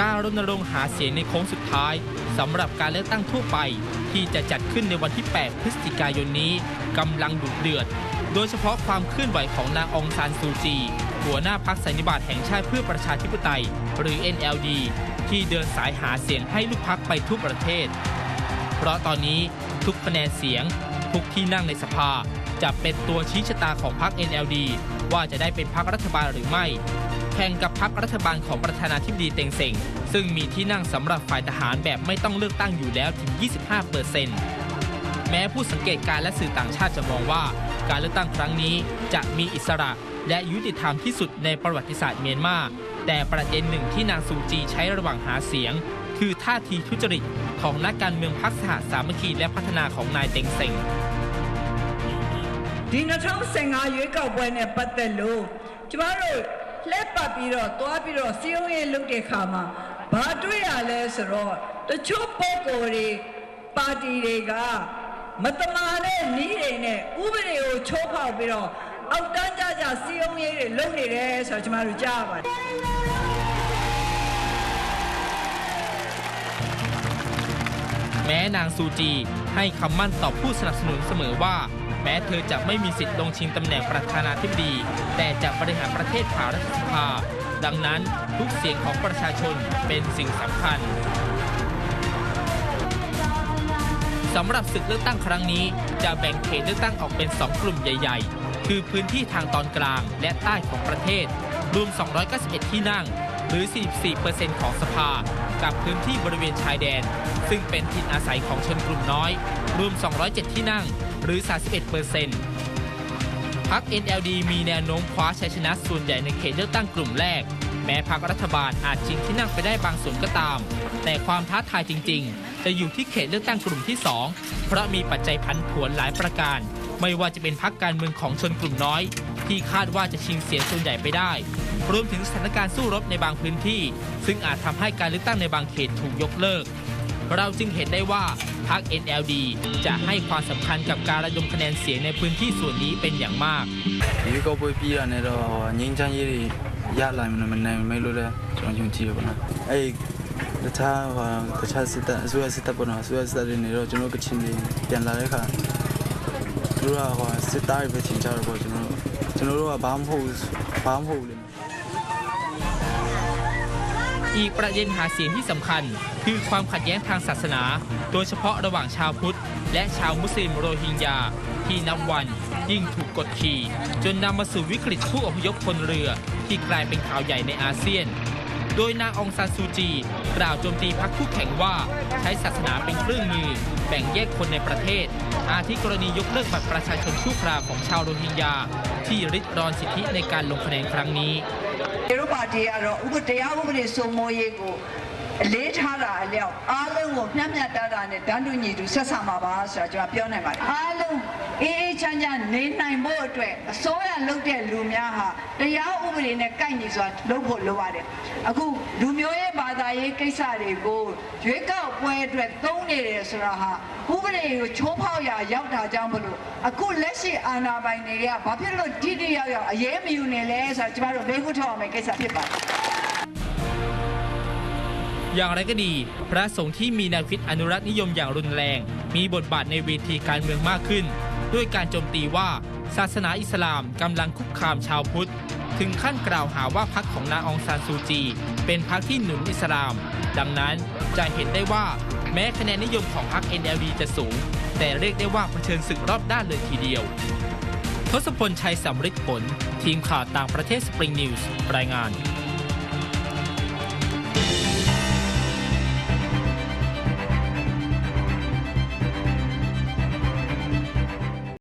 การรณรงค์หาเสียงในโค้งสุดท้ายสำหรับการเลือกตั้งทั่วไป ที่จะจัดขึ้นในวันที่ 8 พฤศจิกายนนี้กำลังดุเดือด โดยเฉพาะความเคลื่อนไหวของนางองซานซูจี หัวหน้าพักสันนิบาตแห่งชาติเพื่อประชาธิปไตย หรือ NLD ที่เดินสายหาเสียงให้ลูกพักไปทั่วประเทศ เพราะตอนนี้ทุกคะแนนเสียง ทุกที่นั่งในสภาจะเป็นตัวชี้ชะตาของพรรค NLD ว่าจะได้เป็นพรรครัฐบาลหรือไม่ แข่งกับพรรครัฐบาลของประธานาธิบดีเต็งเซ็ง ซึ่งมีที่นั่งสำหรับฝ่ายทหารแบบไม่ต้องเลือกตั้งอยู่แล้วถึง 25เปอร์เซ็นต์แม้ผู้สังเกตการณ์และสื่อต่างชาติจะมองว่า การเลือกตั้งครั้งนี้จะมีอิสระและยุติธรรมที่สุดในประวัติศาสตร์เมียนมา แต่ประเด็นหนึ่งที่นางซูจีใช้ระหว่างหาเสียง คือท่าทีทุจริตของนักการเมืองพรรคสหสามัคคีและพัฒนาของนายเต็งเซ็ง ဒီ2015ရွေးကောက်ပွဲနဲ့ပတ်သက်လို့ကျမတို့ လှည့်ပတ်ပြီးတော့တွားပြီးတော့စီယုံရေးလုပ်တဲ့ခါမှာဘာတွေ့ရလဲဆိုတော့တချို့ပုံကိုယ်တွေပါတီတွေကမတမာတဲ့နီးတွေနဲ့ဥပဒေကိုချိုးဖောက်ပြီးတော့အောက်တန်းကြကြစီယုံရေးတွေလုပ်နေတယ်ဆိုတော့ကျမတို့ကြားရပါတယ် แม้นางซูจีให้คำมั่นต่อผู้สนับสนุนเสมอว่า แม้เธอจะไม่มีสิทธิ์ลงชิงตำแหน่งประธานาธิบดี แต่จะบริหารประเทศผ่านรัฐสภา ดังนั้นทุกเสียงของประชาชนเป็นสิ่งสำคัญสำหรับศึกเลือกตั้งครั้งนี้ จะแบ่งเขตเลือกตั้งออกเป็น 2 กลุ่มใหญ่ ๆ คือพื้นที่ทางตอนกลางและใต้ของประเทศ รวม 291 ที่นั่ง หรือ 44%ของสภา กับพื้นที่บริเวณชายแดน ซึ่งเป็นถิ่นอาศัยของชนกลุ่มน้อย รวม 207 ที่นั่ง หรือ 31%พัก NLD มีแนวโน้มคว้าชัยชนะส่วนใหญ่ในเขตเลือกตั้งกลุ่มแรก แม้พักรัฐบาลอาจชิงที่นั่งไปได้บางส่วนก็ตาม แต่ความท้าทายจริง ๆ จะอยู่ที่เขตเลือกตั้งกลุ่มที่ 2 เพราะมีปัจจัยพันผวนหลายประการ ไม่ว่าจะเป็นพักการเมืองของชนกลุ่มน้อย ที่คาดว่าจะชิงเสียงส่วนใหญ่ไปได้รวมถึงสถานการณ์สู้รบในบางพื้นที่ ซึ่งอาจทำให้การเลือกตั้งในบางเขตถูกยกเลิก เราจึงเห็นได้ว่าพรรค NLD จะให้ความสำคัญกับการระดมคะแนนเสียงในพื้นที่ส่วนนี้เป็นอย่างมากยี่ก็ไปพี่ะเนี่ยเรายิงจังยี่ยากไรมันมันไม่รู้เลยจงยุ่งที่ปนะไอ้กระชากกระชากสิตาสู้สิตาปนะสู้สิตาเรนี่เราจุนเราก็ชินเลยเปลี่ยนอะไรค่ะรู้ว่าสิตาไปชินชาเราจุนเราจนเราว่าบ้ามหูบ้ามหูเลย อีกประเด็นหาเสียงที่สำคัญ คือความขัดแย้งทางศาสนา โดยเฉพาะระหว่างชาวพุทธ และชาวมุสลิมโรฮิงญา ที่นับวันยิ่งถูกกดขี่ จนนำมาสู่วิกฤตผู้อพยพคนเรือ ที่กลายเป็นข่าวใหญ่ในอาเซียน โดยนางองซานซูจี กล่าวโจมตีพรรคคู่แข่งว่า ใช้ศาสนาเป็นเครื่องมือ แบ่งแยกคนในประเทศ อาทิกรณียกเลิกบัตรประชาชนชั่วคราวของชาวโรฮิงญา ที่ริดรอนสิทธิในการลงคะแนนครั้งนี้ ပါတီကတော့ဥပတရားဥပဒေစိုးမိုးရေးကို အလေးထားတာအလျောက်အားလုံးကိုမျှမျှတတနဲ့တန်းတူညီတူဆက်ဆံပါပါဆိုတာကျွန်တော်ပြောနိုင်ပါတယ်အားလုံးအေးအေးချမ်းချမ်းနေနိုင်ဖို့အတွက်အစိုးရလုပ်တဲ့လူများဟာတရားဥပဒေနဲ့ကိုက်ညီစွာလုပ်ဖို့လိုပါတယ်အခုလူမျိုးရေးဘာသာရေးကိစ္စတွေကိုရွေးကောက်ပွဲအတွက်သုံးနေတယ်ဆိုတာဟာဥပဒေကိုချိုးဖောက်ရာရောက်တာကြောင့်မလို့အခုလက်ရှိအာဏာပိုင်တွေကဘာဖြစ်လို့တိတိယောက်ယောက်အရေးမယူနေလဲဆိုတာကျွန်တော်တို့လေးခုထောက်အောင်မယ့်ကိစ္စဖြစ်ပါတယ် อย่างไรก็ดี พระสงฆ์ที่มีแนวคิดอนุรักษ์นิยมอย่างรุนแรง มีบทบาทในเวทีการเมืองมากขึ้น ด้วยการโจมตีว่าศาสนาอิสลามกำลังคุกคามชาวพุทธ ถึงขั้นกล่าวหาว่าพรรคของนางองซานซูจี เป็นพรรคที่หนุนอิสลาม ดังนั้นจะเห็นได้ว่าแม้คะแนนนิยมของพรรค NLD จะสูง แต่เรียกได้ว่าเผชิญศึกรอบด้านเลยทีเดียว ทศพลชัยสำริดผล ทีมข่าวต่างประเทศสปริงนิวส์รายงาน